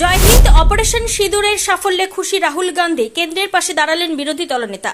জয় Hind operation সিঁদুরের সাফল্যে খুশি রাহুল গান্ধী কেন্দ্রের পাশে দাঁড়ালেন বিরোধী দলনেতা।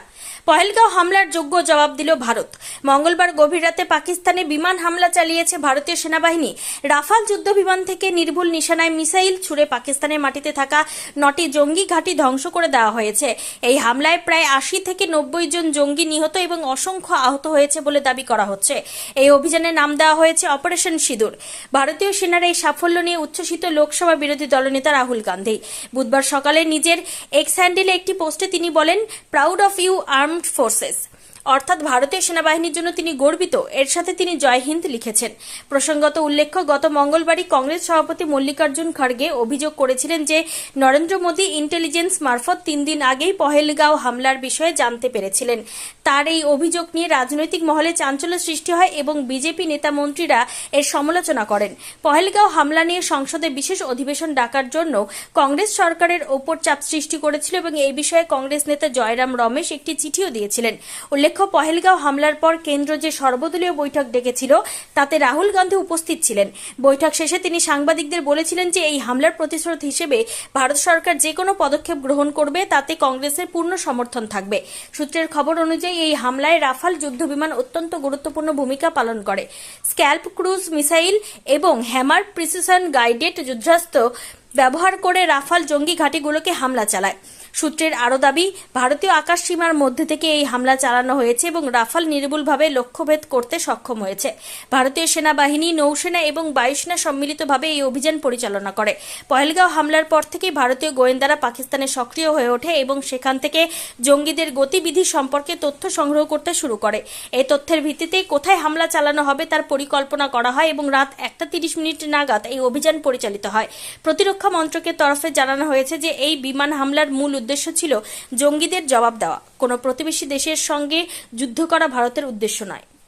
পহেলগাঁও হামলার যোগ্য জবাব দিল ভারত। মঙ্গলবার গভীর রাতে পাকিস্তানে বিমান হামলা চালিয়েছে ভারতীয় সেনাবাহিনী। রাফাল যুদ্ধ বিমান থেকে নির্ভুল নিশানায় মিসাইল ছুড়ে পাকিস্তানের মাটিতে থাকা নটি জঙ্গি ঘাঁটি ধ্বংস করে দেওয়া হয়েছে। এই হামলায় প্রায় আশি থেকে নব্বই জন জঙ্গি নিহত এবং অসংখ্য আহত হয়েছে বলে দাবি করা হচ্ছে। এই অভিযানের নাম দেওয়া হয়েছে অপারেশন সিঁদুর। ভারতীয় সেনার এই সাফল্য নিয়ে উচ্ছ্বসিত লোকসভা বিরোধী দলনেতা রাহুল গান্ধী। বুধবার সকালে নিজের এক্স হ্যান্ডেলে একটি পোস্টে তিনি বলেন proud of you armed forces অর্থাৎ ভারতীয় সেনাবাহিনীর জন্য তিনি গর্বিত। এর সাথে তিনি জয় হিন্দ লিখেছেন। প্রসঙ্গত উল্লেখ্য, গত মঙ্গলবারই কংগ্রেস সভাপতি মল্লিকার্জুন খড়গে অভিযোগ করেছিলেন যে, নরেন্দ্র মোদী ইন্টেলিজেন্স মারফত তিন দিন আগেই পহেলগাঁও হামলার বিষয়ে জানতে পেরেছিলেন। তার এই অভিযোগ নিয়ে রাজনৈতিক মহলে চাঞ্চল্য সৃষ্টি হয় এবং বিজেপি নেতা মন্ত্রীরা এর সমালোচনা করেন। পহেলগাঁও হামলা নিয়ে সংসদে বিশেষ অধিবেশন ডাকার জন্য কংগ্রেস সরকারের ওপর চাপ সৃষ্টি করেছিল এবং এই বিষয়ে কংগ্রেস নেতা জয়রাম রমেশ একটি চিঠিও দিয়েছিলেন। উল্লেখ্য, পহেলগাঁও হামলার পর কেন্দ্র যে সর্বদলীয় বৈঠক ডেকেছিল, তাতে রাহুল গান্ধী উপস্থিত ছিলেন। বৈঠক শেষে তিনি সাংবাদিকদের বলেছিলেন যে, এই হামলার প্রতিশোধ হিসেবে ভারত সরকার যে কোনো পদক্ষেপ গ্রহণ করবে, তাতে কংগ্রেসের পূর্ণ সমর্থন থাকবে। সূত্রের খবর অনুযায়ী, এই হামলায় রাফাল যুদ্ধবিমান অত্যন্ত গুরুত্বপূর্ণ ভূমিকা পালন করে। স্ক্যাল্প ক্রুজ মিসাইল এবং হ্যামার প্রিসিশন গাইডেড যুদ্ধাস্ত্র ব্যবহার করে রাফাল জঙ্গি ঘাঁটিগুলোকে হামলা চালায়। সূত্রের আরও দাবি, ভারতীয় আকাশ সীমার মধ্যে থেকে এই হামলা চালানো হয়েছে এবং রাফাল নির্ভুলভাবে লক্ষ্যভেদ করতে সক্ষম হয়েছে। ভারতীয় সেনাবাহিনী, নৌসেনা এবং বায়ুসেনা সম্মিলিতভাবে এই অভিযান পরিচালনা করে। পহেলগাঁও হামলার পর থেকেই ভারতীয় গোয়েন্দারা পাকিস্তানে সক্রিয় হয়ে ওঠে এবং সেখান থেকে জঙ্গিদের গতিবিধি সম্পর্কে তথ্য সংগ্রহ করতে শুরু করে। এই তথ্যের ভিত্তিতে কোথায় হামলা চালানো হবে তার পরিকল্পনা করা হয় এবং রাত একটা তিরিশ মিনিট নাগাদ এই অভিযান পরিচালিত হয়। প্রতিরক্ষা মন্ত্রকের তরফে জানানো হয়েছে যে এই বিমান হামলার মূল উদ্দেশ্য ছিল জঙ্গিদের জবাব দেওয়া। কোনো প্রতিবেশী দেশের সঙ্গে যুদ্ধ করা ভারতের উদ্দেশ্য নয়।